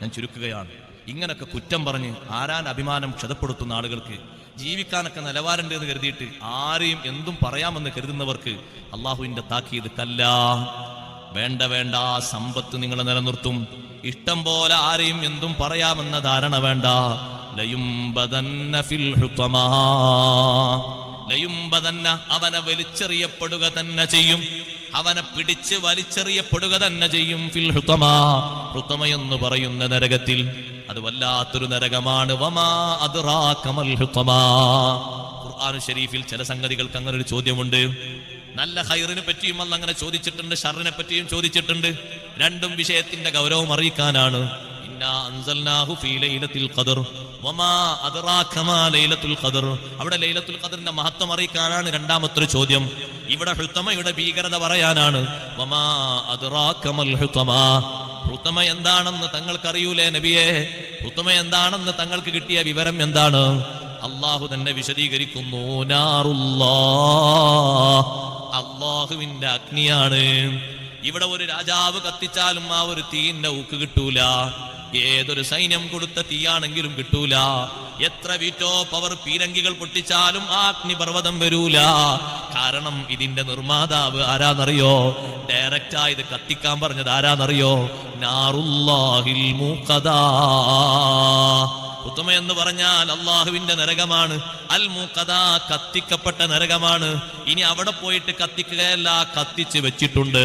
ഞാൻ ചുരുക്കുകയാണ്. ഇങ്ങനൊക്കെ കുറ്റം പറഞ്ഞ് ആരാൻ അഭിമാനം ക്ഷതപ്പെടുത്തുന്ന ആളുകൾക്ക് ജീവിക്കാനൊക്കെ നിലവാരമുണ്ട് എന്ന് കരുതിയിട്ട് ആരെയും എന്തും പറയാമെന്ന് കരുതുന്നവർക്ക് അള്ളാഹുവിന്റെ താക്കീത് കല്ല. വേണ്ട വേണ്ട സമ്പത്ത് നിങ്ങളെ നിലനിർത്തും. ഇഷ്ടം പോലെ ആരെയും എന്തും പറയാമെന്ന ധാരണ വേണ്ട. അവനെ വലിച്ചെറിയപ്പെടുക തന്നെ ചെയ്യും. അവനെ പിടിച്ച് വലിച്ചെറിയപ്പെടുക തന്നെ ചെയ്യും. ഫിൽ ഹുത്തമാ എന്ന് പറയുന്ന നരകത്തിൽ അത് വല്ലാത്തൊരു നരകമാണ്. വമാ ഖുർആൻ ഷരീഫിൽ ചില സംഗതികൾക്ക് അങ്ങനെ ഒരു ചോദ്യമുണ്ട്. നല്ല ഹൈറിനെ പറ്റിയും അന്ന് അങ്ങനെ ചോദിച്ചിട്ടുണ്ട് ഷറിനെ പറ്റിയും ചോദിച്ചിട്ടുണ്ട്. രണ്ടും വിഷയത്തിന്റെ ഗൗരവം അറിയിക്കാനാണ്. അവിടെ ലൈലത്തുൽ ഖദറിന്റെ മഹത്വം അറിയിക്കാനാണ് രണ്ടാമത്തെ ഒരു ചോദ്യം. ഇവിടെ ഹൃത്തമയുടെ ഭീകരത പറയാനാണ്. ഹുത്തമാ. എന്താണെന്ന് തങ്ങൾക്കറിയൂലേ നബിയെ? ഹൃത്തമ എന്താണെന്ന് തങ്ങൾക്ക് കിട്ടിയ വിവരം എന്താണ്? അള്ളാഹു തന്നെ വിശദീകരിക്കുന്നു അള്ളാഹുവിന്റെ അഗ്നിയാണ്. ഇവിടെ ഒരു രാജാവ് കത്തിച്ചാലും ആ ഒരു തീന്റെ ഊക്ക് കിട്ടൂല. ഏതൊരു സൈന്യം കൊടുത്ത തീയാണെങ്കിലും കിട്ടൂല. എത്ര വീറ്റോ പവർ പീരങ്കികൾ പൊട്ടിച്ചാലും അഗ്നിപർവതം വരൂല. കാരണം ഇതിന്റെ നിർമ്മാതാവ് ആരാന്നറിയോ? ഡയറക്റ്റായി ഇത് കത്തിക്കാൻ പറഞ്ഞത് ആരാന്നറിയോ? നാറുല്ലാഹിൽ മൂക്കദാ. ഉത്തമ എന്ന് പറഞ്ഞാൽ അള്ളാഹുവിന്റെ നരകമാണ്. അൽ മൂക്കഥ കത്തിക്കപ്പെട്ട നരകമാണ്. ഇനി അവിടെ പോയിട്ട് കത്തിക്കുകയല്ല കത്തിച്ച് വെച്ചിട്ടുണ്ട്.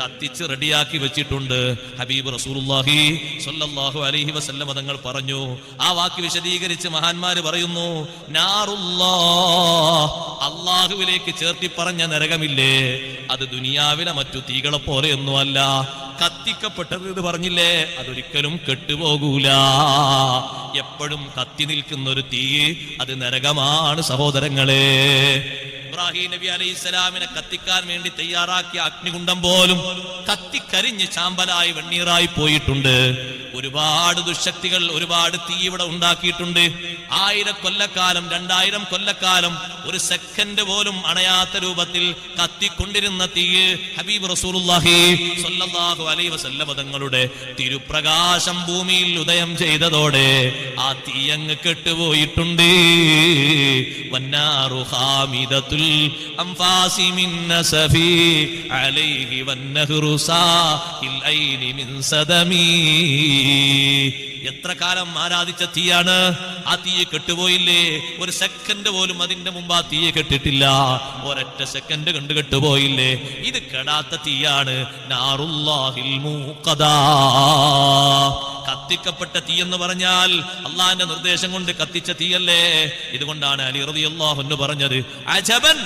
കത്തിച്ച് റെഡിയാക്കി വെച്ചിട്ടുണ്ട്. ഹബീബ് റസൂലുള്ളാഹി സ്വല്ലല്ലാഹു അലൈഹി വസല്ലം തങ്ങൾ പറഞ്ഞു. ആ വാക്ക് വിശദീകരിച്ച് മഹാന്മാര് പറയുന്നു അള്ളാഹുവിലേക്ക് ചേർത്തി പറഞ്ഞ നരകമില്ലേ? അത് ദുനിയാവിലെ മറ്റു തീകളെ പോലെയൊന്നും അല്ല. കത്തിക്കപ്പെട്ടത് എന്ന് പറഞ്ഞില്ലേ? അതൊരിക്കലും കെട്ടുപോകൂല. എപ്പോഴും കത്തി നിൽക്കുന്ന ഒരു തീ അത് നരകമാണ് സഹോദരങ്ങളെ. ഇബ്രാഹിം നബി അലൈഹി സ്വലാമിനെ കത്തിക്കാൻ വേണ്ടി തയ്യാറാക്കിയ അഗ്നികുണ്ടം പോലും കത്തിക്കരിഞ്ഞ് ചാമ്പലായി വെണ്ണീറായി പോയിട്ടുണ്ട്. ഒരുപാട് ദുശക്തികൾ ഒരുപാട് തീ ഇവിടെ ഉണ്ടാക്കിയിട്ടുണ്ട്. ആയിരം കൊല്ലക്കാലം രണ്ടായിരം കൊല്ലക്കാലം ഒരു സെക്കൻഡ് പോലും അണയാത്ത രൂപത്തിൽ കത്തിക്കൊണ്ടിരുന്ന തീയ് ഹബീബ് റസൂലുള്ളാഹി സ്വല്ലല്ലാഹു അലൈഹി വസല്ലമ തങ്ങളുടെ തിരുപ്രകാശം ഭൂമിയിൽ ഉദയം ചെയ്തതോടെ ആ തീയങ്ങ് കെട്ടുപോയിട്ടുണ്ട്. വന്നാറു ഹാമിദത്തുൽ الأنفاس من نسفي عليه والنهر ساقي الأين من سدمي എത്ര കാലം ആരാധിച്ച തീയാണ്? ആ തീയെ കെട്ടുപോയില്ലേ? ഒരു സെക്കൻഡ് പോലും അതിന്റെ മുമ്പ് ആ തീയെ കെട്ടിട്ടില്ല. ഒരൊറ്റ സെക്കൻഡ് കണ്ടു കെട്ടുപോയില്ലേ? ഇത് കെടാത്ത തീയാണ്. കത്തിക്കപ്പെട്ട തീ എന്ന് പറഞ്ഞാൽ അള്ളാഹിന്റെ നിർദ്ദേശം കൊണ്ട് കത്തിച്ച തീയല്ലേ? ഇതുകൊണ്ടാണ് അലി റബി അള്ളാഹുന്ന് പറഞ്ഞത് അജബൻ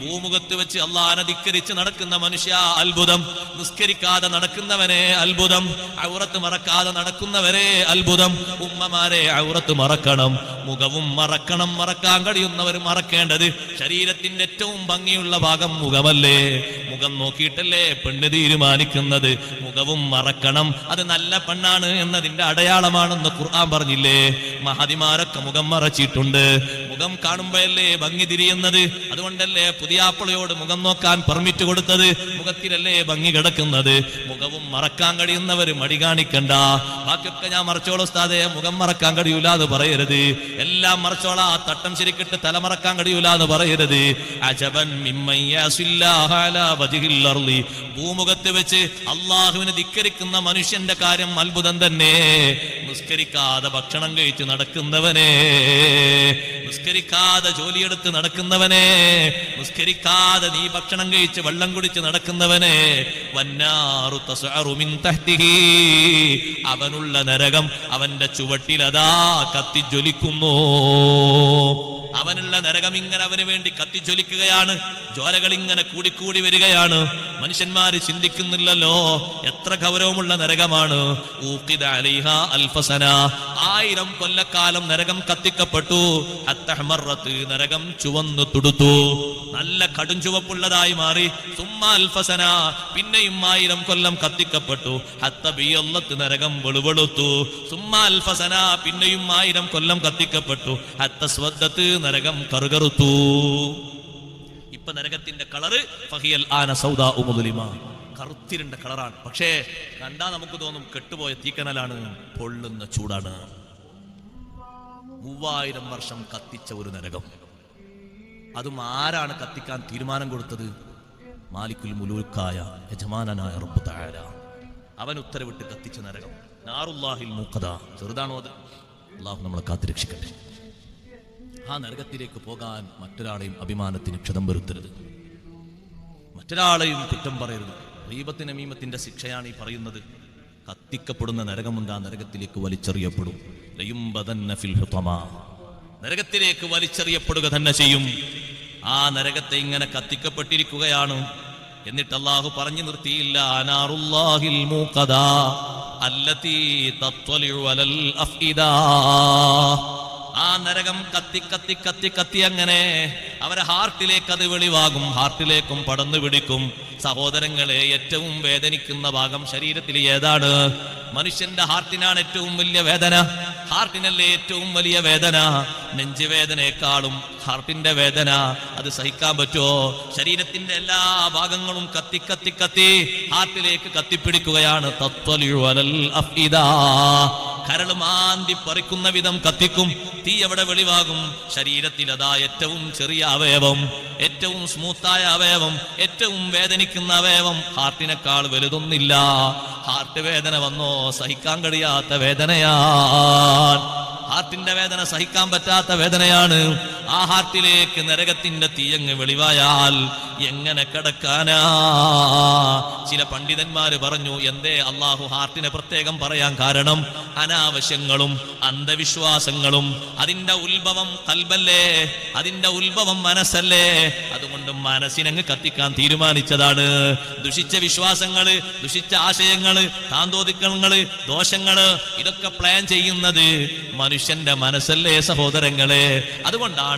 ഭൂമുഖത്ത് വെച്ച് അള്ളാഹനധിക്കരിച്ച് നടക്കുന്ന മനുഷ്യ അത്ഭുതം. നിസ്കരിക്കാതെ നടക്കുന്നവനെ അത്ഭുതം. ഔറത്ത് മറക്കാതെ നടക്കുന്നവരെ അത്ഭുതം. ഉമ്മമാരെ ഔറത്ത് മറക്കണം. മുഖവും മറക്കണം. മറക്കാൻ കഴിയുന്നവർ മറക്കേണ്ടത് ശരീരത്തിന്റെ ഏറ്റവും ഭംഗിയുള്ള ഭാഗം മുഖമല്ലേ? മുഖം നോക്കിയിട്ടല്ലേ പെണ്ണ് തീരുമാനിക്കുന്നത്? മുഖവും മറക്കണം. അത് നല്ല പെണ്ണാണ് എന്നതിന്റെ അടയാളമാണെന്ന് ഖുർആൻ പറഞ്ഞില്ലേ? മഹതിമാരൊക്കെ മുഖം മറച്ചിട്ടുണ്ട്. മുഖം കാണുമ്പോഴല്ലേ ഭംഗി തിരിയുന്നത്? അതുകൊണ്ടല്ലേ പുതിയാപ്പിളയോട് മുഖം നോക്കാൻ പെർമിറ്റ് കൊടുത്തത്? മുഖത്തിലല്ലേ ഭംഗി കിടക്കുന്നത്? മുഖവും മറക്കാൻ കഴിയുന്നവർ മടി കാണിക്കണ്ട. ബാക്കിയൊക്കെ ഞാൻ മറച്ചോളൂ ഉസ്താദേ. മുഖം മറക്കാൻ കഴിയൂല എന്ന് പറയരുത്. എല്ലാം മറച്ചോളാ. തട്ടം ശരിക്കിട്ട് തല മറക്കാൻ കഴിയൂല എന്ന് പറയരുത്. അജബൻ. ഭൂമുഖത്ത് വെച്ച് അള്ളാഹുവിനെ ധിക്കരിക്കുന്ന മനുഷ്യന്റെ കാര്യം അത്ഭുതം തന്നെ. നിസ്കരിക്കാതെ ഭക്ഷണം കഴിച്ച് നടക്കുന്നവനെ നിസ്കരിക്കാതെ ജോലിയെടുത്ത് നടക്കുന്നവനെ നിസ്കരിക്കാതെ നീ ഭക്ഷണം കഴിച്ച് വെള്ളം കുടിച്ച് നടക്കുന്നവനെ. അവനുള്ള നരകം അവന്റെ ചുവട്ടിലതാ കത്തിജ്വലിക്കുന്നു. അവനുള്ള നരകം ഇങ്ങനെ അവന് വേണ്ടി കത്തിജ്വലിക്കുകയാണ്. ജ്വാലകൾ ഇങ്ങനെ കൂടിക്കൂടി വരികയാണ്. മനുഷ്യന്മാര് ചിന്തിക്കുന്നില്ലല്ലോ എത്ര ഗൗരവമുള്ള നരകമാണ്. അൽഫ അൽഫസന ആയിരം കൊല്ലക്കാലം നരകം കത്തിക്കപ്പെട്ടു. അത്തഹ്മറത്ത് നരകം ചുവന്നു തുടുത്തു. നല്ല കടും ചുവപ്പുള്ളതായി മാറി. സുമ്മ അൽഫസന. പിന്നെയും ആയിരം കൊല്ലം കത്തിക്കപ്പെട്ടു. ഹത്തബിയൊല്ലത്ത് നരകം വെളുവെളുത്തു. സുമ്മ അൽഫസന. പിന്നെയും ആയിരം കൊല്ലം കത്തിക്കപ്പെട്ടു. ഹത്തസ്വദ്ദത്ത് നരകം കറുകറുത്തു. ഇപ്പൊ നരകത്തിന്റെ കളറ് ഫഹിയൽ ആന സൗദാ ഉമുദുലിമ കറുത്തിരുണ്ട കളറാണ്. പക്ഷേ കണ്ടാ നമുക്ക് തോന്നും കെട്ടുപോയ തീക്കനലാണ് പൊള്ളുന്ന ചൂടാണ്. മൂവായിരം വർഷം കത്തിച്ച ഒരു നരകം. അതും ആരാണ് കത്തിക്കാൻ തീരുമാനം കൊടുത്തത്? മാലിക്കുൽ മുലൂക്കായ യജമാനായ റബ്ബു അവൻ ഉത്തരവിട്ട് കത്തിച്ച നരകം. നാറുല്ലാഹിൽ മൂക്കത. ചെറുതാണോ അത്? അള്ളാഹു നമ്മളെ കാത്തിരക്ഷിക്കട്ടെ ആ നരകത്തിലേക്ക് പോകാൻ മറ്റൊരാളെയും അഭിമാനത്തിന് ക്ഷതം വരുത്തരുത്. മറ്റൊരാളെയും കുറ്റം പറയരുത്. റീബത്തിന് മീമത്തിന്റെ ശിക്ഷയാണ് ഈ പറയുന്നത്. കത്തിക്കപ്പെടുന്ന നരകമുണ്ട് ആ നരകത്തിലേക്ക് വലിച്ചെറിയപ്പെടും. നരകത്തിലേക്ക് വലിച്ചെറിയപ്പെടുക തന്നെ ചെയ്യും. ആ നരകത്തെ ഇങ്ങനെ കത്തിക്കപ്പെട്ടിരിക്കുകയാണ്. എന്നിട്ട് അള്ളാഹു പറഞ്ഞു നിർത്തിയില്ല അനാറുല്ലാഹിൽ അല്ലതീ തത്വലിഴു അലൽ അഫ്ഇദാ. ആ നരകം കത്തി കത്തി കത്തി കത്തി അങ്ങനെ അവരെ ഹാർട്ടിലേക്ക് അത് വെളിവാകും. ഹാർട്ടിലേക്കും പടന്നു പിടിക്കും. സഹോദരങ്ങളെ ഏറ്റവും വേദനിക്കുന്ന ഭാഗം ശരീരത്തിൽ ഏതാണ്? മനുഷ്യന്റെ ഹാർട്ടിനാണ് ഏറ്റവും വലിയ വേദന. ഹാർട്ടിനല്ലേ ഏറ്റവും വലിയ വേദന? നെഞ്ചുവേദനയെക്കാളും ഹാർട്ടിന്റെ വേദന. അത് സഹിക്കാൻ പറ്റുമോ? ശരീരത്തിന്റെ എല്ലാ ഭാഗങ്ങളും കത്തി കത്തി കത്തി ഹാർട്ടിലേക്ക് കത്തിപ്പിടിക്കുകയാണ്. കരൾ മാന്തി പറിക്കുന്ന വിധം കത്തിക്കും. തീ എവിടെ വെളിവാകും. ശരീരത്തിൽ അതാ ഏറ്റവും ചെറിയ അവയവം ഏറ്റവും സ്മൂത്തായ അവയവം ഏറ്റവും വേദനിക്കുന്ന അവയവം. ഹാർട്ടിനേക്കാൾ വലുതൊന്നില്ല. ഹാർട്ട് വേദന വന്നോ? സഹിക്കാൻ കഴിയാത്ത വേദനയാണ് ഹാർട്ടിന്റെ വേദന സഹിക്കാൻ പറ്റാത്ത വേദനയാണ്. ആ ഹാർട്ടിലേക്ക് നരകത്തിന്റെ തീയങ്ങ് വെളിവായാൽ എങ്ങനെ കിടക്കാനാ? ചില പണ്ഡിതന്മാര് പറഞ്ഞു എന്തേ അള്ളാഹു ഹാർട്ടിനെ പ്രത്യേകം പറയാൻ കാരണം? അനാവശ്യങ്ങളും അന്ധവിശ്വാസങ്ങളും. അതിന്റെ ഉത്ഭവം കൽബല്ലേ? അതിന്റെ ഉത്ഭവം മനസ്സല്ലേ? അതുകൊണ്ട് മനസ്സിനങ്ങ് കത്തിക്കാൻ തീരുമാനിച്ചതാണ്. ദുഷിച്ച വിശ്വാസങ്ങൾ ദുഷിച്ച ആശയങ്ങൾ താന്തോതിക്കങ്ങൾ ദോഷങ്ങൾ ഇതൊക്കെ പ്ലാൻ ചെയ്യുന്നത് മനുഷ്യന്റെ മനസ്സല്ലേ സഹോദരങ്ങളെ? അതുകൊണ്ടാണ്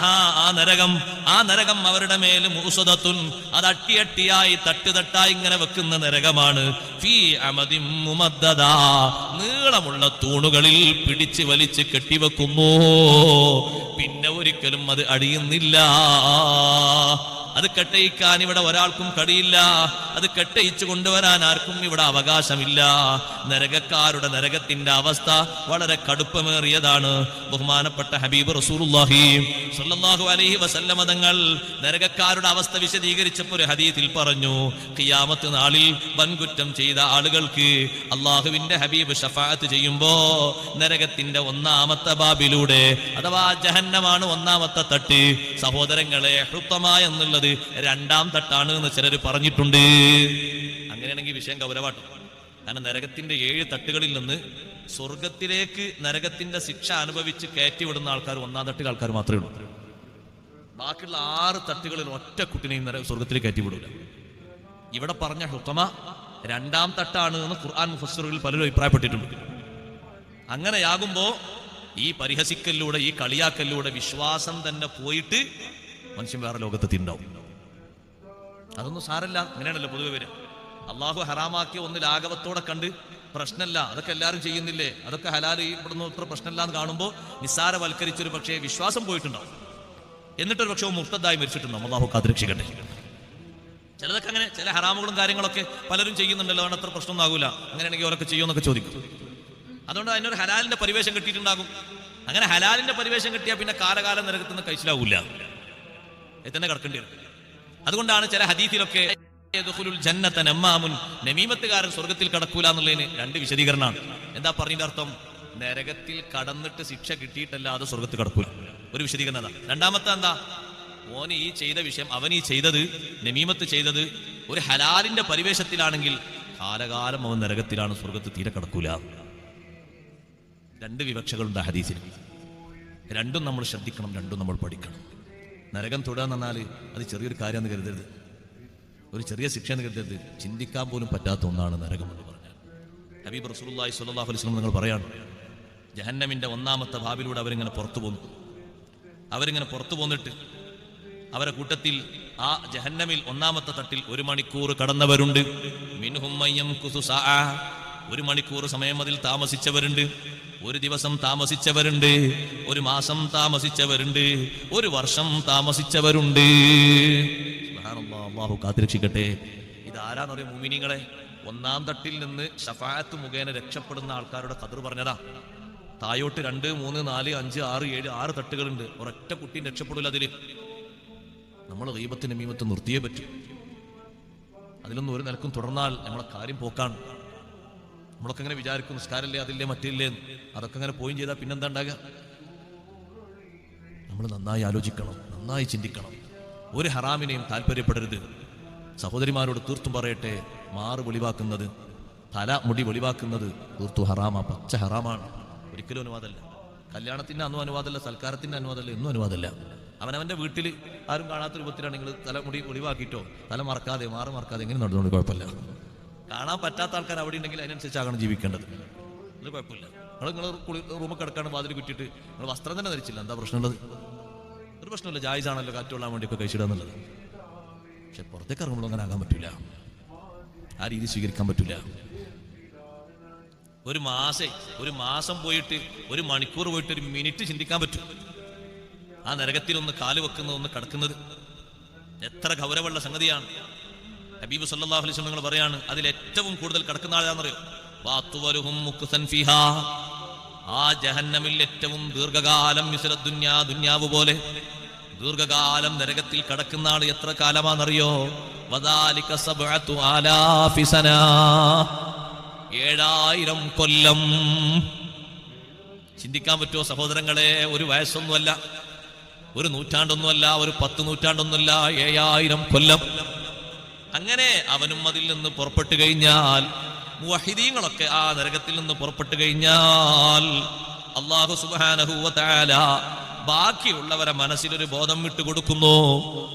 ആ നരകം ആ നരകം അവരുടെ മേൽ മൂസതത്തുൻ അത് അട്ടിയട്ടിയായി തട്ടുതട്ടായി ഇങ്ങനെ വെക്കുന്ന നരകമാണ് ഫീ. നീളമുള്ള തൂണുകളിൽ പിടിച്ച് വലിച്ച് കെട്ടിവെക്കുമോ പിന്നെ ഒരിക്കലും അത് അടിയുന്നില്ല അത് കെട്ടയിക്കാൻ ഇവിടെ ഒരാൾക്കും കഴിയില്ല അത് കെട്ടയിച്ചു കൊണ്ടുവരാൻ ആർക്കും ഇവിടെ അവകാശമില്ല. നരകക്കാരുടെ നരകത്തിന്റെ അവസ്ഥ വളരെ കടുപ്പമേറിയതാണ്. ബഹുമാനപ്പെട്ട ഹബീബ് റസൂലുള്ളാഹി സ്വല്ലല്ലാഹു അലൈഹി വസല്ലമ തങ്ങൾ നരകക്കാരുടെ അവസ്ഥ വിശദീകരിച്ചപ്പോൾ ഒരു ഹദീസിൽ പറഞ്ഞു ഖിയാമത്ത് നാളിൽ വൻകുറ്റം ചെയ്ത ആളുകൾക്ക് അള്ളാഹുവിന്റെ ഹബീബ് ഷഫാഅത്ത് ചെയ്യുമ്പോ നരകത്തിന്റെ ഒന്നാമത്തെ ബാബിലൂടെ അഥവാ ജഹന്നമാണ് ഒന്നാമത്തെ തട്ട്. സഹോദരങ്ങളെ ഹൃത്തമ എന്നുള്ളത് രണ്ടാം തട്ടാണ് എന്ന് ചിലർ പറഞ്ഞിട്ടുണ്ട്. അങ്ങനെയാണെങ്കിൽ വിഷയം ഗൗരവാട്ടും. കാരണം നരകത്തിന്റെ ഏഴ് തട്ടുകളിൽ നിന്ന് സ്വർഗത്തിലേക്ക് നരകത്തിന്റെ ശിക്ഷ അനുഭവിച്ച് കയറ്റിവിടുന്ന ആൾക്കാർ ഒന്നാം തട്ടിൽ ആൾക്കാർ മാത്രമേ ഉള്ളൂ. ബാക്കിയുള്ള ആറ് തട്ടുകളിൽ ഒറ്റ കുട്ടിനെയും നരക സ്വർഗത്തിലേക്ക് കയറ്റിവിടൂല. ഇവിടെ പറഞ്ഞ ഹുത്തമ രണ്ടാം തട്ടാണ് എന്ന് ഖുർആൻ മുഫസ്സറുകളിൽ പലരും അഭിപ്രായപ്പെട്ടിട്ടുണ്ട്. അങ്ങനെയാകുമ്പോ ഈ പരിഹസിക്കലിലൂടെ ഈ കളിയാക്കലിലൂടെ വിശ്വാസം തന്നെ പോയിട്ട് മനുഷ്യൻ വേറെ ലോകത്തെത്തിണ്ടാവും അതൊന്നും സാരല്ല അങ്ങനെയാണല്ലോ പൊതുവെ വരിക. അള്ളാഹു ഹറാമാക്കിയ ഒന്ന് ലാഘവത്തോടെ കണ്ട് പ്രശ്നമല്ല. അതൊക്കെ എല്ലാവരും ചെയ്യുന്നില്ലേ? അതൊക്കെ ഹലാൽ ചെയ്യപ്പെടുന്ന ഇത്ര പ്രശ്നമല്ല എന്ന് കാണുമ്പോൾ നിസ്സാരവൽക്കരിച്ചൊരു പക്ഷേ വിശ്വാസം പോയിട്ടുണ്ടാവും. എന്നിട്ടൊരു പക്ഷേ മുക്തതായി മരിച്ചിട്ടുണ്ടോ അള്ളാഹു കാത്തിരക്ഷിക്കട്ടെ ചിലതൊക്കെ അങ്ങനെ ചില ഹറാമുകളും കാര്യങ്ങളൊക്കെ പലരും ചെയ്യുന്നുണ്ടല്ലോ. അതുകൊണ്ട് അത്ര പ്രശ്നമൊന്നും ആകൂല. അങ്ങനെയാണെങ്കിൽ അവരൊക്കെ ചെയ്യുമെന്നൊക്കെ ചോദിക്കും. അതുകൊണ്ട് അതിനൊരു ഹലാലിന്റെ പരിവേഷം കിട്ടിയിട്ടുണ്ടാകും. അങ്ങനെ ഹലാലിന്റെ പരിവേഷം കിട്ടിയാൽ പിന്നെ കാലകാലം നിരകത്തുനിന്ന് കഴിച്ചിലാവൂല. തന്നെ കിടക്കേണ്ടി വരും. അതുകൊണ്ടാണ് ചില ഹദീസിലൊക്കെ യദ്ഖുലുൽ ജന്നത നമ്മാമുൻ. നമീമത്തുകാരൻ സ്വർഗത്തിൽ കടക്കൂല എന്നുള്ളതിന് രണ്ട് വിശദീകരണമാണ്. എന്താ പറഞ്ഞതിന്റെ അർത്ഥം? നരകത്തിൽ കടന്നിട്ട് ശിക്ഷ കിട്ടിയിട്ടല്ലാതെ സ്വർഗത്തിൽ കടക്കൂല. ഒരു വിശദീകരണം അതാ. രണ്ടാമത്തെ എന്താ? ഓന് ഈ ചെയ്ത വിഷയം അവൻ ഈ ചെയ്തത് നമീമത്ത് ചെയ്തത് ഒരു ഹലാലിന്റെ പരിവേഷത്തിലാണെങ്കിൽ കാലകാലം അവൻ നരകത്തിലാണ് സ്വർഗത്ത് തീരെ കടക്കൂല. രണ്ട് വിവക്ഷകളുണ്ട് ഹദീസിന്. രണ്ടും നമ്മൾ ശ്രദ്ധിക്കണം രണ്ടും നമ്മൾ പഠിക്കണം. നരകം തൊടുക എന്ന് പറഞ്ഞാൽ അത് ചെറിയൊരു കാര്യമെന്ന് കരുതരുത്. ഒരു ചെറിയ ശിക്ഷ എന്ന് കരുതരുത്. ചിന്തിക്കാൻ പോലും പറ്റാത്ത ഒന്നാണ് നരകം എന്ന് പറഞ്ഞാൽ ഹബീബ് റസൂലുള്ളാഹി സ്വല്ലല്ലാഹു അലൈഹി നിങ്ങൾ പറയാണ് ജഹന്നമിന്റെ ഒന്നാമത്തെ ഭാവിലൂടെ അവരിങ്ങനെ പുറത്തു പോന്നു. അവരിങ്ങനെ പുറത്തു പോന്നിട്ട് അവരെ കൂട്ടത്തിൽ ആ ജഹന്നമിൽ ഒന്നാമത്തെ തട്ടിൽ ഒരു മണിക്കൂർ കടന്നവരുണ്ട്. മിൻഹും മയ്യം കുസു ഒരു മണിക്കൂർ സമയം അതിൽ താമസിച്ചവരുണ്ട്. ഒരു ദിവസം താമസിച്ചവരുണ്ട് ഒരു മാസം താമസിച്ചവരുണ്ട് ഒരു വർഷം താമസിച്ചവരുണ്ട്. അല്ലാഹു കാത്തിരക്ഷിക്കട്ടെ. ഇത് ആരാന്നറിയ മുമിനിങ്ങളെ ഒന്നാം തട്ടിൽ നിന്ന് ഷഫായത്ത് മുഖേന രക്ഷപ്പെടുന്ന ആൾക്കാരുടെ കതിർ പറഞ്ഞതാ. തായോട്ട് രണ്ട് മൂന്ന് നാല് അഞ്ച് ആറ് ഏഴ് ആറ് തട്ടുകളുണ്ട്. ഒരൊറ്റ കുട്ടിയും രക്ഷപ്പെടില്ല അതിൽ. നമ്മൾ ദൈവത്തിന്റെ മീമത്ത് നിർത്തിയേ പറ്റൂ. അതിലൊന്നും ഒരു നിലക്കും തുടർന്നാൽ നമ്മളെ കാര്യം പോക്കാണ്. നമ്മളൊക്കെ അങ്ങനെ വിചാരിക്കും നിസ്കാരമല്ലേ അതില്ലേ മറ്റില്ലേ അതൊക്കെ അങ്ങനെ പോയും ചെയ്താൽ പിന്നെന്താ ഉണ്ടാകുക നമ്മൾ നന്നായി ആലോചിക്കണം നന്നായി ചിന്തിക്കണം. ഒരു ഹറാമിനെയും താല്പര്യപ്പെടരുത്. സഹോദരിമാരോട് തീർത്തും പറയട്ടെ മാറ് വെളിവാക്കുന്നത് തല മുടി വെളിവാക്കുന്നത് തീർത്തു ഹറാമാ പച്ച ഹറാമാണ്. ഒരിക്കലും അനുവാദമല്ല. കല്യാണത്തിന്റെ അന്നും അനുവാദമല്ല സൽക്കാരത്തിന്റെ അനുവാദമല്ല എന്നും അനുവാദമല്ല. അവനവന്റെ വീട്ടിൽ ആരും കാണാത്ത രൂപത്തിലാണ് നിങ്ങൾ തലമുടി ഒളിവാക്കിയിട്ടോ തല മറക്കാതെ മാറ് മറക്കാതെ എങ്ങനെ നടന്നുകൊണ്ട് കുഴപ്പമില്ല. കാണാൻ പറ്റാത്ത ആൾക്കാർ അവിടെ ഉണ്ടെങ്കിൽ അതിനനുസരിച്ചാകണം ജീവിക്കേണ്ടത്. അത് കുഴപ്പമില്ല. നിങ്ങൾ നിങ്ങൾ റൂമിൽ കിടക്കാണ് വാതിൽ കുറ്റിയിട്ട് നിങ്ങൾ വസ്ത്രം തന്നെ ധരിച്ചില്ല. എന്താ പ്രശ്നമുള്ളത്? ഒരു പ്രശ്നമില്ല. ജായ്സ് ആണല്ലോ കാറ്റുകൊള്ളാൻ വേണ്ടിയൊക്കെ കഴിച്ചിടുക എന്നുള്ളത്. പക്ഷെ പുറത്തേക്ക് ഇറങ്ങുമ്പോൾ അങ്ങനെ ആകാൻ പറ്റില്ല ആ രീതി സ്വീകരിക്കാൻ പറ്റില്ല ഒരു മാസം ഒരു മാസം പോയിട്ട് ഒരു മണിക്കൂർ പോയിട്ട് ഒരു മിനിറ്റ് ചിന്തിക്കാൻ പറ്റും. ആ നരകത്തിൽ ഒന്ന് കാൽ വെക്കുന്നത് ഒന്ന് കിടക്കുന്നത് എത്ര ഗൗരവമുള്ള സംഗതിയാണ്. ഹബീബ് സല്ലല്ലാഹു അലൈഹി നിങ്ങൾ പറയാണ് അതിൽ ഏറ്റവും കൂടുതൽ കിടക്കുന്ന ആളാണെന്നറിയോ ആ ജഹന്നമിൽ ഏറ്റവും ദീർഘകാലം മിശ്ര ദുന്യാ ദുന്യാവ് പോലെ ദീർഘകാലം നരകത്തിൽ കടക്കുന്ന ആൾ എത്ര കാലമാണെന്നറിയോ ഏഴായിരം കൊല്ലം. ചിന്തിക്കാൻ പറ്റുമോ സഹോദരങ്ങളെ? ഒരു വയസ്സൊന്നുമല്ല ഒരു നൂറ്റാണ്ടൊന്നുമല്ല ഒരു പത്ത് നൂറ്റാണ്ടൊന്നുമല്ല ഏഴായിരം കൊല്ലം. അങ്ങനെ അവനും അതിൽ നിന്ന് പുറപ്പെട്ടു കഴിഞ്ഞാൽ മുവഹിദീങ്ങളൊക്കെ ആ നരകത്തിൽ നിന്ന് പുറപ്പെട്ടു കഴിഞ്ഞാൽ അള്ളാഹു സുബാനഹുവല ബാക്കിയുള്ളവരെ മനസ്സിലൊരു ബോധം വിട്ടുകൊടുക്കുന്നു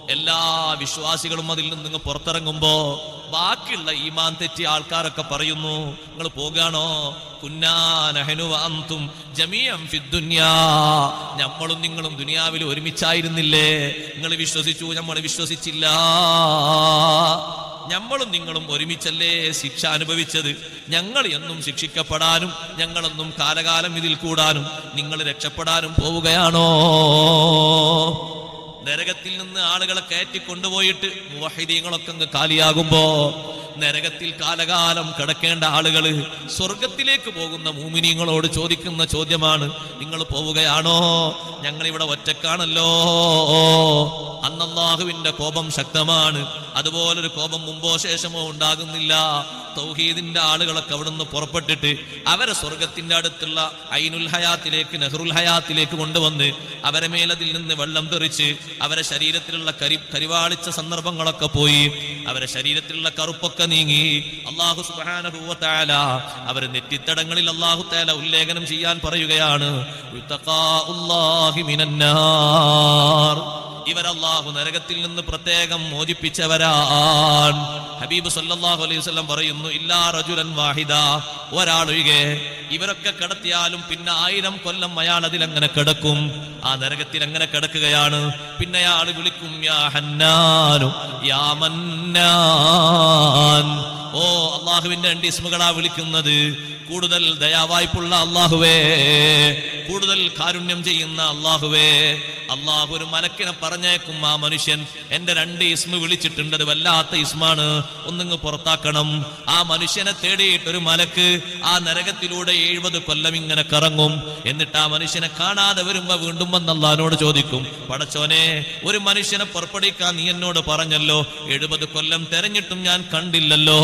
എല്ലാ വിശ്വാസികളും അതിൽ നിന്ന് നിങ്ങൾ പുറത്തിറങ്ങുമ്പോ ബാക്കിയുള്ള ഈമാൻ തെറ്റിയ ആൾക്കാരൊക്കെ പറയുന്നു നിങ്ങൾ പോകാണോ? കുന്നാനഹനുവാന്തും നമ്മളും നിങ്ങളും ദുനിയാവിൽ ഒരുമിച്ചായിരുന്നില്ലേ? നിങ്ങൾ വിശ്വസിച്ചു നമ്മൾ വിശ്വസിച്ചില്ല. ഞമ്മളും നിങ്ങളും ഒരുമിച്ചല്ലേ ശിക്ഷ അനുഭവിച്ചത്? ഞങ്ങൾ എന്നും ശിക്ഷിക്കപ്പെടാനും ഞങ്ങളെന്നും കാലകാലം ഇതിൽ കൂടാനും നിങ്ങൾ രക്ഷപ്പെടാനും പോവുകയാണോ? നരകത്തിൽ നിന്ന് ആളുകളെ കയറ്റി കൊണ്ടുപോയിട്ട് മുവഹിദീങ്ങളൊക്കെ അങ്ങ് കാലിയാകുമ്പോ നരകത്തിൽ കാലകാലം കിടക്കേണ്ട ആളുകൾ സ്വർഗത്തിലേക്ക് പോകുന്ന മൂമിനീങ്ങളോട് ചോദിക്കുന്ന ചോദ്യമാണ് നിങ്ങൾ പോവുകയാണോ? ഞങ്ങൾ ഇവിടെ ഒറ്റക്കാണല്ലോ. അന്നല്ലാഹുവിന്റെ കോപം ശക്തമാണ്. അതുപോലൊരു കോപം മുമ്പോ ശേഷമോ ഉണ്ടാകുന്നില്ല. തൗഹീദിന്റെ ആളുകളൊക്കെ അവിടുന്ന് പുറപ്പെട്ടിട്ട് അവരെ സ്വർഗത്തിന്റെ അടുത്തുള്ള ഐനുൽ ഹയാത്തിലേക്ക് നെഹ്റുൽ ഹയാത്തിലേക്ക് കൊണ്ടുവന്ന് അവരെ മേലതിൽ നിന്ന് വെള്ളം തെറിച്ച് അവരെ ശരീരത്തിലുള്ള കരി കരിവാളിച്ച സന്ദർഭങ്ങളൊക്കെ പോയി. അവരെ ശരീരത്തിലുള്ള കറുപ്പൊക്കെ നീങ്ങി. അള്ളാഹു സുബാനഹുവല അവരെ നെറ്റിത്തടങ്ങളിൽ അള്ളാഹു താല ഉല്ലേഖനം ചെയ്യാൻ പറയുകയാണ്. അള്ളാഹു നരകത്തിൽ നിന്ന് പ്രത്യേകം മോചിപ്പിച്ചവരാണ്. ഹബീബ് സല്ലല്ലാഹു അലൈഹി വസല്ലം പറയുന്നു ഇല്ലാ റജുലൻ വാഹിദ. ഒരാളൊഴികെ ഇവരൊക്കെ കടത്തിയാലും പിന്നെ ആയിരം കൊല്ലം അയാൾ അതിൽ അങ്ങനെ കിടക്കും. ആ നരകത്തിൽ അങ്ങനെ കിടക്കുകയാണ്. പിന്നെ അയാൾ വിളിക്കും യാ ഹന്നാനു യാ മന്നാൻ. ഓ അള്ളാഹുവിന്റെ രണ്ട് ഇസ്മുകളാ വിളിക്കുന്നത്. കൂടുതൽ ദയാവായ്പുള്ള അള്ളാഹുവേ കൂടുതൽ കാരുണ്യം ചെയ്യുന്ന അള്ളാഹുവേ അള്ളാഹു ഒരു മലക്കിനെ പറഞ്ഞേക്കും ആ മനുഷ്യൻ എന്റെ രണ്ട് ഇസ്മ വിളിച്ചിട്ടുണ്ട് അത് വല്ലാത്ത ഇസ്മാണ് ഒന്നിങ്ങ് പുറത്താക്കണം. ആ മനുഷ്യനെ തേടിയിട്ട് ഒരു മലക്ക് ആ നരകത്തിലൂടെ എഴുപത് കൊല്ലം ഇങ്ങനെ കറങ്ങും. എന്നിട്ട് ആ മനുഷ്യനെ കാണാതെ വരുമ്പോ വീണ്ടും വന്ന് ചോദിക്കും പടച്ചോനെ ഒരു മനുഷ്യനെ പുറപ്പെടുവിക്കാൻ നീ എന്നോട് പറഞ്ഞല്ലോ എഴുപത് കൊല്ലം തെരഞ്ഞിട്ടും ഞാൻ കണ്ടില്ലല്ലോ.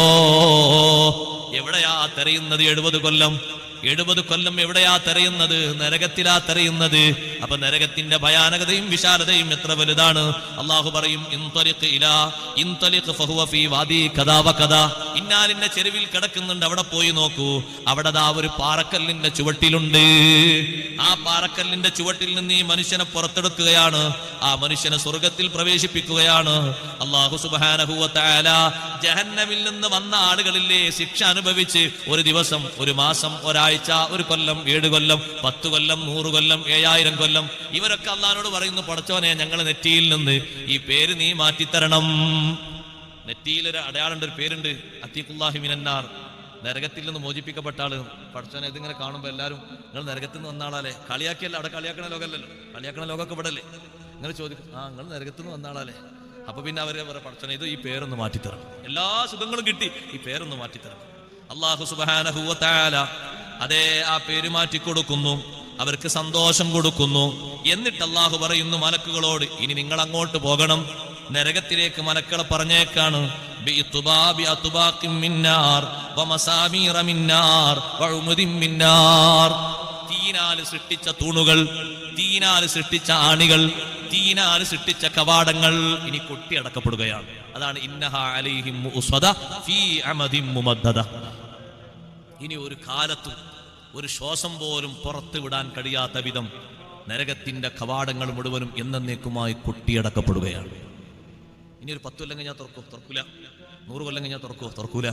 എവിടെയാ തെരയുന്നത് എഴുപത് കൊല്ലം? എഴുപത് കൊല്ലം എവിടെയാ തെരയുന്നത്? നരകത്തിലാ തെരയുന്നത്. അപ്പൊ നരകത്തിന്റെ ഭയാനകതയും വിശാലതയും എത്ര വലുതാണ്? അള്ളാഹു പറയും ഇന്നാലിന്റെ ചെരുവിൽ കിടക്കുന്നുണ്ട് അവിടെ പോയി നോക്കൂ. അവിടെ ദാ ഒരു പാറക്കല്ലിന്റെ ചുവട്ടിലുണ്ട്. ആ പാറക്കല്ലിന്റെ ചുവട്ടിൽ നിന്ന് ഈ മനുഷ്യനെ പുറത്തെടുക്കുകയാണ്. ആ മനുഷ്യനെ സ്വർഗത്തിൽ പ്രവേശിപ്പിക്കുകയാണ്. അള്ളാഹു സുബാനഹുല ജഹന്നമിൽ നിന്ന് വന്ന ആളുകളില്ലേ ശിക്ഷ അനുഭവിച്ച് ഒരു ദിവസം ഒരു മാസം ഒരാഴ്ച ഒരാഴ്ച ഒരു കൊല്ലം ഏഴ് കൊല്ലം പത്ത് കൊല്ലം നൂറ് കൊല്ലം ഏഴായിരം കൊല്ലം ഇവരൊക്കെ അള്ളഹാനോട് പറയുന്നു പടച്ചോനെ ഞങ്ങൾ നെറ്റിയിൽ നിന്ന് ഈ പേര് നീ മാറ്റിത്തരണം. നെറ്റിയിൽ ഒരു അടയാളുണ്ട് ഒരു പേരുണ്ട് അത്തീഖുല്ലാഹി മിനന്നാർ. നരകത്തിൽ നിന്ന് മോചിപ്പിക്കപ്പെട്ട ആൾ. പഠിച്ചോനെ ഇതിങ്ങനെ കാണുമ്പോൾ എല്ലാവരും നിങ്ങൾ നരകത്തിൽ നിന്ന് വന്ന ആളാലേ കളിയാക്കിയല്ല? അവിടെ കളിയാക്കണ ലോകമല്ലല്ലോ കളിയാക്കണ ലോകമൊക്കെ ഇവിടെ നിങ്ങൾ ചോദിക്കും ആ നിങ്ങൾ നരകത്തിൽ നിന്ന് വന്ന ആളാലേ അപ്പൊ പിന്നെ അവരെ പറയാം ഇത് ഈ പേരൊന്ന് മാറ്റിത്തരണം. എല്ലാ സുഖങ്ങളും കിട്ടി ഈ പേരൊന്ന് മാറ്റിത്തരണം. അള്ളാഹു സുബാനഹുവത്താല അതേ ആ പേര് മാറ്റി കൊടുക്കുന്നു. അവർക്ക് സന്തോഷം കൊടുക്കുന്നു. എന്നിട്ട് അള്ളാഹു പറയുന്നു മലക്കുകളോട് ഇനി നിങ്ങൾ അങ്ങോട്ട് പോകണം. നരകത്തിലേക്ക് മലക്കളെ പറഞ്ഞേക്കാണ്. തീനാല് സൃഷ്ടിച്ച തൂണുകൾ തീനാല് സൃഷ്ടിച്ച ആണികൾ തീനാല് സൃഷ്ടിച്ച കവാടങ്ങൾ ഇനി കൊട്ടിയടക്കപ്പെടുകയാണ് അതാണ് ഇന്നഹ അലൈഹിം ഫീ മുമദ്ദദ. ഇനി ഒരു കാലത്തും ഒരു ശ്വാസം പോലും പുറത്തു വിടാൻ കഴിയാത്ത വിധം നരകത്തിന്റെ കവാടങ്ങൾ മുഴുവനും എന്നേക്കുമായി കൊട്ടിയടക്കപ്പെടുകയാണ്. ഇനി ഒരു പത്ത് കൊല്ലം കഴിഞ്ഞാൽ തുറക്കോ? തുറക്കൂല. നൂറ് കൊല്ലം കഴിഞ്ഞാൽ തുറക്കോ? തുറക്കൂല.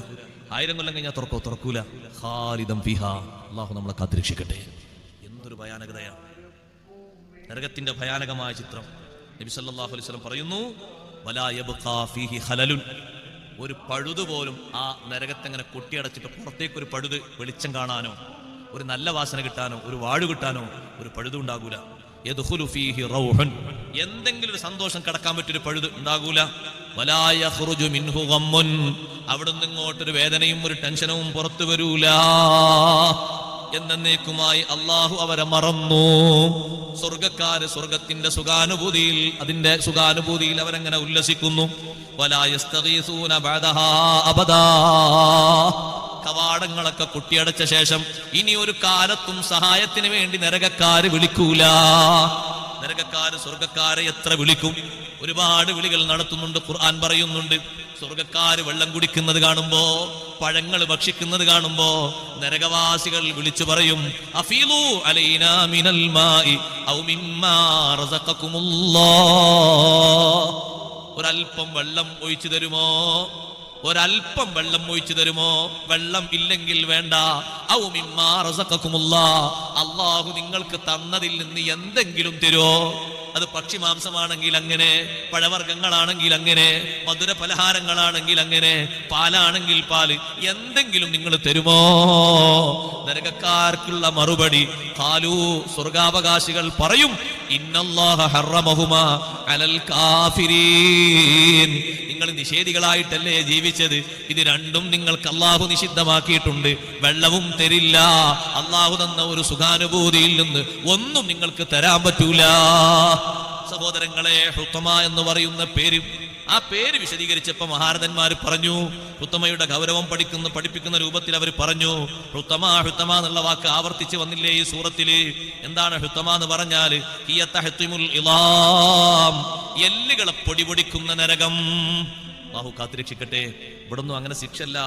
ആയിരം കൊല്ലം കഴിഞ്ഞാൽ തുറക്കോ? തുറക്കൂല. ഖാലിദം ഫിഹ. അള്ളാഹു നമ്മളെ കാത്തിരക്ഷിക്കട്ടെ. എന്തൊരു ഭയാനകതയാണ്. നരകത്തിന്റെ ഭയാനകമായ ചിത്രം നബി സല്ലല്ലാഹു അലൈഹി വസല്ലം പറയുന്നു ഖലലുൻ. ഒരു പഴുത് പോലും ആ നരകത്തെങ്ങനെ കൊട്ടിയടച്ചിട്ട് പുറത്തേക്ക് ഒരു പഴുത് വെളിച്ചം കാണാനോ ഒരു നല്ല വാസന കിട്ടാനോ ഒരു വാഴു കിട്ടാനോ ഒരു പഴുത് ഉണ്ടാകൂല. എന്തെങ്കിലും ഒരു സന്തോഷം കടക്കാൻ പറ്റിയൊരു പഴുത് ഉണ്ടാകൂല. അവിടുന്ന് ഇങ്ങോട്ടൊരു വേദനയും ഒരു ടെൻഷനും പുറത്തു വരൂല. എന്നേക്കുമായി അള്ളാഹു അവരെ മറന്നു. സ്വർഗക്കാര് സ്വർഗത്തിന്റെ സുഖാനുഭൂതിയിൽ അതിന്റെ സുഖാനുഭൂതിയിൽ അവരങ്ങനെ ഉല്ലസിക്കുന്നു. കവാടങ്ങളൊക്കെ കുട്ടിയടച്ച ശേഷം ഇനി ഒരു കാലത്തും സഹായത്തിന് വേണ്ടി നരകക്കാര് വിളിക്കൂല. നരകക്കാര് സ്വർഗക്കാരെ എത്ര വിളിക്കും? ഒരുപാട് വിളികൾ നടത്തുന്നുണ്ട് ഖുർആൻ പറയുന്നുണ്ട്. സ്വർഗക്കാര് വെള്ളം കുടിക്കുന്നത് കാണുമ്പോ പഴങ്ങൾ ഭക്ഷിക്കുന്നത് കാണുമ്പോ നരകവാസികൾ വിളിച്ചു പറയും അഫീലു മിനൽ ഔ മിമ്മാ ഒരല്പം വെള്ളം ഒഴിച്ചു തരുമോ? ഒരൽപ്പം വെള്ളം ഒഴിച്ചു തരുമോ? വെള്ളം ഇല്ലെങ്കിൽ വേണ്ട. ഔ മിമ്മാ റസഖക്കുമുല്ലാ അള്ളാഹു നിങ്ങൾക്ക് തന്നതിൽ നിന്ന് എന്തെങ്കിലും തരുമോ? അത് പക്ഷി മാംസമാണെങ്കിൽ അങ്ങനെ പഴവർഗങ്ങളാണെങ്കിൽ അങ്ങനെ മധുര പലഹാരങ്ങളാണെങ്കിൽ അങ്ങനെ പാലാണെങ്കിൽ പാൽ എന്തെങ്കിലും നിങ്ങൾ തരുമോ? നരകക്കാർക്കുള്ള മറുപടി കാലു സ്വർഗാവകാശികൾ പറയും നിങ്ങൾ നിഷേധികളായിട്ടല്ലേ ജീവിച്ചത്? ഇത് രണ്ടും നിങ്ങൾക്ക് അള്ളാഹു നിഷിദ്ധമാക്കിയിട്ടുണ്ട്. വെള്ളവും തരില്ല. അള്ളാഹു തന്ന ഒരു സുഖാനുഭൂതിയിൽ നിന്ന് ഒന്നും നിങ്ങൾക്ക് തരാൻ പറ്റൂല. സഹോദരങ്ങളെ ഹുത്തമ എന്ന് പറയുന്ന പേര് ആ പേര് വിശദീകരിച്ചപ്പോ മഹാരഥന്മാർ പറഞ്ഞു ഹുത്തമയുടെ ഗൗരവം പഠിക്കുന്ന പഠിപ്പിക്കുന്ന രൂപത്തിൽ അവർ പറഞ്ഞു ഹുത്തമ ഹുത്തമ എന്നുള്ള വാക്ക് ആവർത്തിച്ച് വന്നില്ലേ ഈ സൂറത്തിൽ എന്താണ് ഹുത്തമ എന്ന് പറഞ്ഞാൽ ഇളാം എല്ലുകളെ പൊടിപൊടിക്കുന്ന നരകം. ബാഹു കാത്തിരക്ഷിക്കട്ടെ. ഇവിടൊന്നും അങ്ങനെ ശിക്ഷല്ല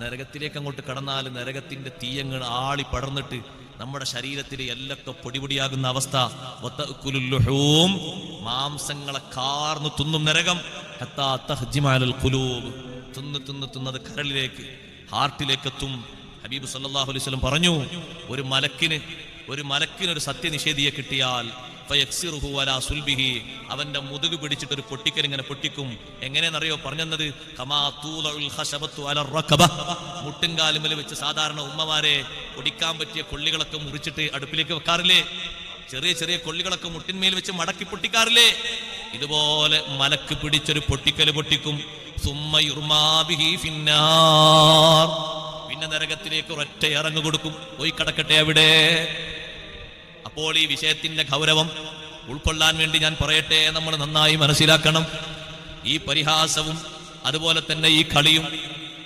നരകത്തിലേക്ക് അങ്ങോട്ട് കടന്നാൽ നരകത്തിന്റെ തീയങ്ങൾ ആളി പടർന്നിട്ട് നമ്മുടെ ശരീരത്തിൽ എല്ലൊക്കെ പൊടിപൊടിയാകുന്ന അവസ്ഥ. മാംസങ്ങളെ കാർന്നു തിന്നും നരകം. തിന്ന് തിന്ന് തിന്നത് കരളിലേക്ക് ഹാർട്ടിലേക്ക് എത്തും ഹബീബ് സല്ലല്ലാഹു അലൈഹി വസല്ലം പറഞ്ഞു ഒരു മലക്കിന് ഒരു മലക്കിന് ഒരു സത്യനിഷേധിയെ കിട്ടിയാൽ അവന്റെ മുതുക് പിടിച്ചിട്ട് ഒരു പൊട്ടിക്കൽ ഇങ്ങനെ പൊട്ടിക്കും. എങ്ങനെയെന്നറിയോ പറഞ്ഞത്? മുട്ടുംകാലുമൽ വെച്ച് സാധാരണ ഉമ്മമാരെ പൊടിക്കാൻ പറ്റിയ കൊള്ളികളൊക്കെ മുറിച്ചിട്ട് അടുപ്പിലേക്ക് വെക്കാറില്ലേ? ചെറിയ ചെറിയ കൊള്ളികളൊക്കെ മുട്ടിന്മേൽ വെച്ച് മടക്കി പൊട്ടിക്കാറില്ലേ? ഇതുപോലെ മലക്ക് പിടിച്ചൊരു പൊട്ടിക്കൽ പൊട്ടിക്കും. പിന്നെ നരകത്തിലേക്ക് ഒരൊറ്റ ഇറങ്ങു കൊടുക്കും. പോയി കടക്കട്ടെ അവിടെ. അപ്പോൾ ഈ വിഷയത്തിന്റെ ഗൗരവം ഉൾക്കൊള്ളാൻ വേണ്ടി ഞാൻ പറയട്ടെ നമ്മൾ നന്നായി മനസ്സിലാക്കണം. ഈ പരിഹാസവും അതുപോലെ തന്നെ ഈ കളിയും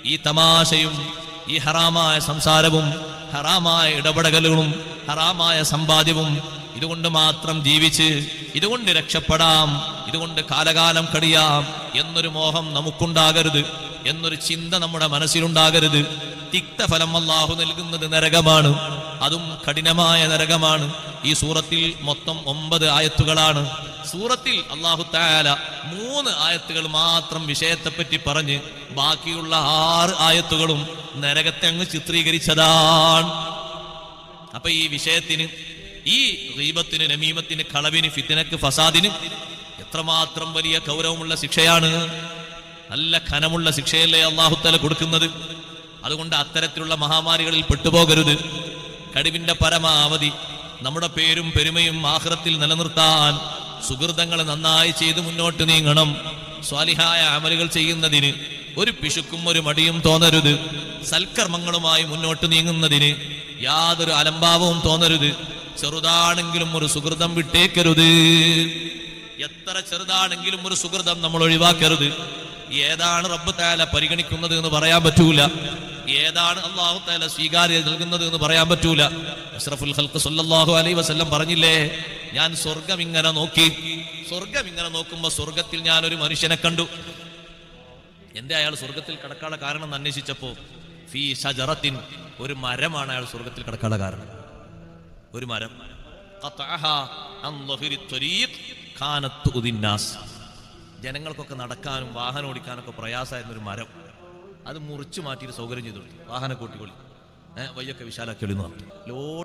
ഈ തമാശയും ഈ ഹറാമായ സംസാരവും ഹറാമായ ഇടപെടലുകളും ഹറാമായ സമ്പാദ്യവും ഇതുകൊണ്ട് മാത്രം ജീവിച്ച് ഇതുകൊണ്ട് രക്ഷപ്പെടാം. ഇതുകൊണ്ട് കാലകാലം കഴിയാം എന്നൊരു മോഹം നമുക്കുണ്ടാകരുത്. എന്നൊരു ചിന്ത നമ്മുടെ മനസ്സിലുണ്ടാകരുത്. തിക്തഫലം അള്ളാഹു നൽകുന്നത് നരകമാണ്. അതും കഠിനമായ നരകമാണ്. ഈ സൂറത്തിൽ മൊത്തം ഒമ്പത് ആയത്തുകളാണ്. സൂറത്തിൽ അള്ളാഹു താല മൂന്ന് ആയത്തുകൾ മാത്രം വിഷയത്തെപ്പറ്റി പറഞ്ഞ് ബാക്കിയുള്ള ആറ് ആയത്തുകളും നരകത്തെ അങ്ങ് ചിത്രീകരിച്ചതാണ്. അപ്പൊ ഈ വിഷയത്തിന് ഈ റീബത്തിന് നമീമത്തിന് കളവിന് ഫിത്തിനക്ക് ഫസാദിന് എത്രമാത്രം വലിയ ഗൗരവമുള്ള ശിക്ഷയാണ് നല്ല ഖനമുള്ള ശിക്ഷയല്ലേ അള്ളാഹുത്തല കൊടുക്കുന്നത്? അതുകൊണ്ട് അത്തരത്തിലുള്ള മഹാമാരികളിൽ പെട്ടുപോകരുത്. കഴിവിന്റെ പരമാവധി നമ്മുടെ പേരും പെരുമയും ആഹ്റത്തിൽ നിലനിർത്താൻ സുഹൃതങ്ങൾ നന്നായി ചെയ്ത് മുന്നോട്ട് നീങ്ങണം. സ്വാലിഹായ അമലുകൾ ചെയ്യുന്നതിന് ഒരു പിശുക്കും ഒരു മടിയും തോന്നരുത്. സൽക്കർമ്മങ്ങളുമായി മുന്നോട്ട് നീങ്ങുന്നതിന് യാതൊരു അലംഭാവവും തോന്നരുത്. ചെറുതാണെങ്കിലും ഒരു സുഹൃതം വിട്ടേക്കരുത്. എത്ര ചെറുതാണെങ്കിലും ഒരു സുഹൃതം നമ്മൾ ഒഴിവാക്കരുത്. ഏതാണ് റബ്ബ് താല പരിഗണിക്കുന്നത് എന്ന് പറയാൻ പറ്റൂല. ഏതാണ് അള്ളാഹു താല സ്വീകാര്യത നൽകുന്നത് എന്ന് പറയാൻ പറ്റൂല. അഷ്റഫുൽ ഹൽക്ക് സല്ലാഹു അലൈ വസല്ലം പറഞ്ഞില്ലേ ഞാൻ സ്വർഗം ഇങ്ങനെ നോക്കി. സ്വർഗം ഇങ്ങനെ നോക്കുമ്പോ സ്വർഗത്തിൽ ഞാൻ ഒരു മനുഷ്യനെ കണ്ടു. എന്റെ അയാൾ സ്വർഗത്തിൽ കടക്കാനുള്ള കാരണം എന്ന് അന്വേഷിച്ചപ്പോ ഫീ ഷജറത്തിൻ ഒരു മരമാണ് അയാൾ സ്വർഗത്തിൽ കടക്കാനുള്ള കാരണം. ഒരു മരം. കാനത്ത് ഉദിന്നാസ്. ജനങ്ങൾക്കൊക്കെ നടക്കാനും വാഹനം ഓടിക്കാനൊക്കെ പ്രയാസമായിരുന്ന ഒരു മരം. അത് മുറിച്ചു മാറ്റിയിട്ട് സൗകര്യം ചെയ്തു വാഹന കൂട്ടിക്കൊള്ളി വയ്യൊക്കെ വിശാലാക്കി പറഞ്ഞു ലോഡ്